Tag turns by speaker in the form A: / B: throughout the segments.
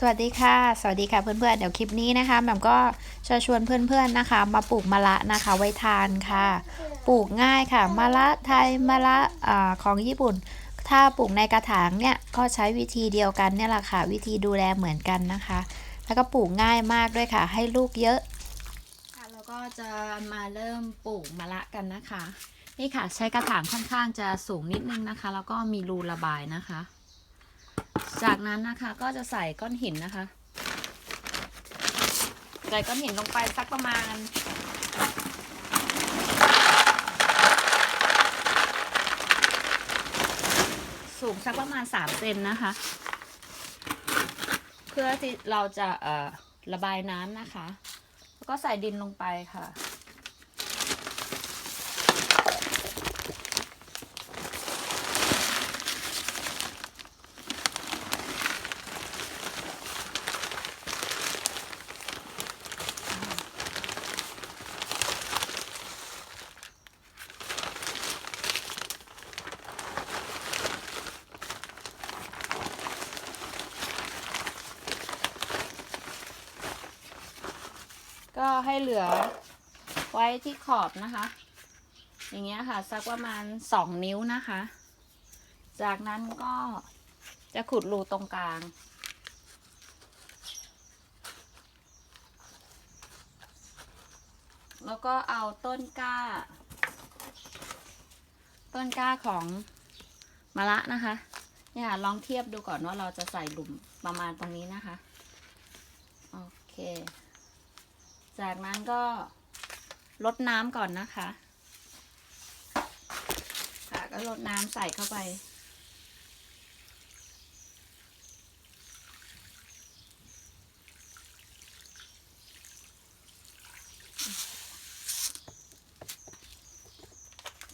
A: สวัสดีค่ะ สวัสดีค่ะเพื่อนๆ เดี๋ยวคลิปนี้นะคะแหม่มก็จะชวนเพื่อนๆนะคะ มาปลูกมะละนะคะไว้ทานค่ะ ปลูกง่ายค่ะมะละไทยมะละอของญี่ปุ่น ถ้าปลูกในกระถางเนี่ยก็ใช้วิธีเดียวกันเนี่ยแหละค่ะ วิธีดูแลเหมือนกันนะคะ แล้วก็ปลูกง่ายมากด้วยค่ะ ให้ลูกเยอะค่ะแล้วก็จะมาเริ่มปลูกมะละกันนะคะ นี่ค่ะใช้กระถางค่อนข้างจะสูงนิดนึงนะคะ แล้วก็มีรูระบายนะคะ จากนั้นนะคะก็จะใส่ก้อนหินนะคะ ใส่ก้อนหินลงไปสักประมาณสูงสักประมาณ3เซนนะคะ เพื่อที่เราจะเอ่อระบายน้ำนะคะ แล้วก็ใส่ดินลงไปค่ะ ก็ให้เหลือไว้ที่ขอบนะคะ อย่างเงี้ยค่ะ สักประมาณสองนิ้วนะคะ จากนั้นก็จะขุดรูตรงกลาง แล้วก็เอาต้นกล้า ต้นกล้าของมะละนะคะเนี่ยลองเทียบดูก่อนว่าเราจะใส่หลุมประมาณตรงนี้นะคะ โอเค จากนั้นก็ลดน้ำก่อนนะคะ ค่ะก็ลดน้ำใส่เข้าไป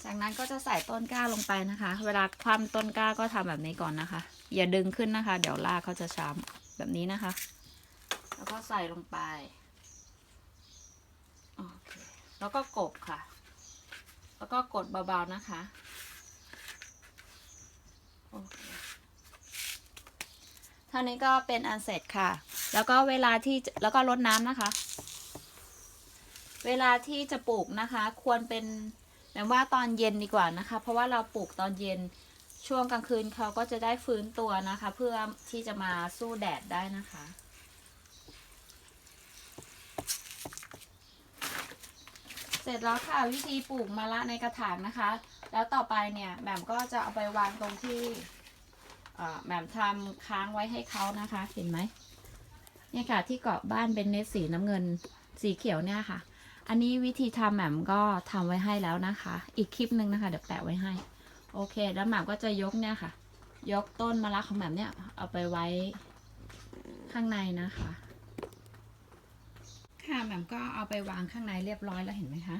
A: จากนั้นก็จะใส่ต้นกล้าลงไปนะคะ เวลาคว่ำต้นกล้าก็ทำแบบนี้ก่อนนะคะ อย่าดึงขึ้นนะคะ เดี๋ยวรากเขาจะช้ำแบบนี้นะคะ แล้วก็ใส่ลงไป แล้วก็กบค่ะ แล้วก็กดเบาๆนะคะโอเคเท่านี้ก็เป็นอันเสร็จค่ะ แล้วก็เวลาที่แล้วก็รดน้ำนะคะ เวลาที่จะปลูกนะคะ ควรเป็นแบบว่าตอนเย็นดีกว่านะคะ เพราะว่าเราปลูกตอนเย็นช่วงกลางคืนเขาก็จะได้ฟื้นตัวนะคะ เพื่อที่จะมาสู้แดดได้นะคะ เสร็จแล้วค่ะวิธีปลูกมะละในกระถางนะคะ แล้วต่อไปเนี่ยแหม่มก็จะเอาไปวางตรงที่แหม่มทำค้างไว้ให้เขานะคะ เห็นไหมเนี่ยค่ะที่เกาะบ้านเป็นเนตสีน้ำเงินสีเขียวเนี่ยค่ะ อันนี้วิธีทำแหม่มก็ทำไว้ให้แล้วนะคะ อีกคลิปหนึ่งนะคะ เดี๋ยวแปะไว้ให้ โอเค แล้วแหม่มก็จะยกเนี่ยค่ะ ยกต้นมะละของแหม่มเนี่ยเอาไปไว้ข้างในนะคะ ค่ะแหม่มก็เอาไปวางข้างในเรียบร้อยแล้วเห็นไหมคะ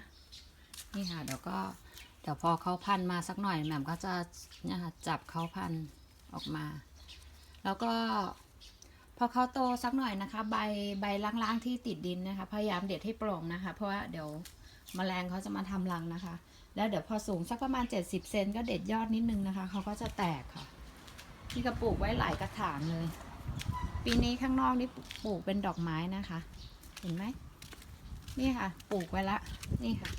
A: นี่ค่ะเดี๋ยวก็เดี๋ยวพอเขาพันมาสักหน่อยแหม่มก็จะเนี่ยค่ะจับเขาพันออกมา แล้วก็พอเขาโตสักหน่อยนะคะ ใบใบล่างๆที่ติดดินนะคะ พยายามเด็ดให้โปร่งนะคะ เพราะว่าเดี๋ยวมแมลงเขาจะมาทำรังนะคะ แล้วเดี๋ยวพอสูงสักประมาณ 70 เซนก็เด็ดยอดนิดนึงนะคะเขาก็จะแตกค่ะนี่ก็ปลูกไว้หลายกระถางเลย ปีนี้ข้างนอกนี่ปลูกเป็นดอกไม้นะคะ เห็นไหมนี่ค่ะ ปลูกไว้ละนี่ค่ะ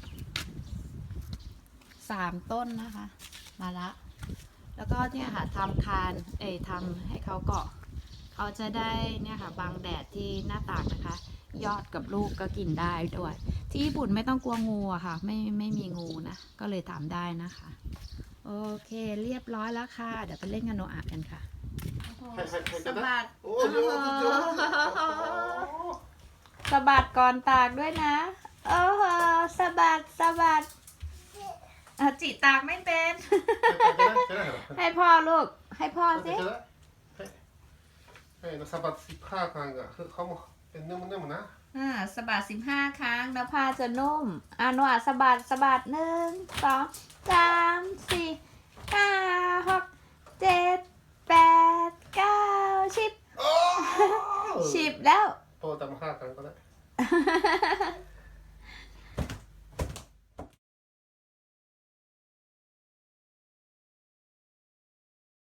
A: สามต้นนะคะ มาละ แล้วก็เนี่ยค่ะทำคานเอยทำให้เขาเกาะเขาจะได้เนี่ยค่ะบังแดดที่หน้าต่างนะคะ ยอดกับลูกก็กินได้ด้วย ที่ญี่ปุ่นไม่ต้องกลัวงูอะค่ะ ไม่ไม่มีงูนะ ก็เลยทำได้นะคะ โอเคเรียบร้อยแล้วค่ะ เดี๋ยวไปเล่นกันโนอากันค่ะสะบัด
B: โอ้โหโอ้โห
A: สะบัดก่อนตากด้วยนะ โอ้โหสะบัดสะบัดอะจิตากไม่เป็น ให้พ่อลูก ให้พ่อสิ
B: ให้เราสะบัดสิบห้าครั้งอะคือเขาบอกเป็นเนื้อมันเนื้อมันนะ
A: อ่าสะบัดสิบห้าครั้งแล้วผ้าจะนุ่มอ่าโนอาสะบัดสะบัดหนึ่งสองสามสี่ห้าหกเจ็ดแปดเก้าสิบ
B: โอ้
A: สิบแล้ว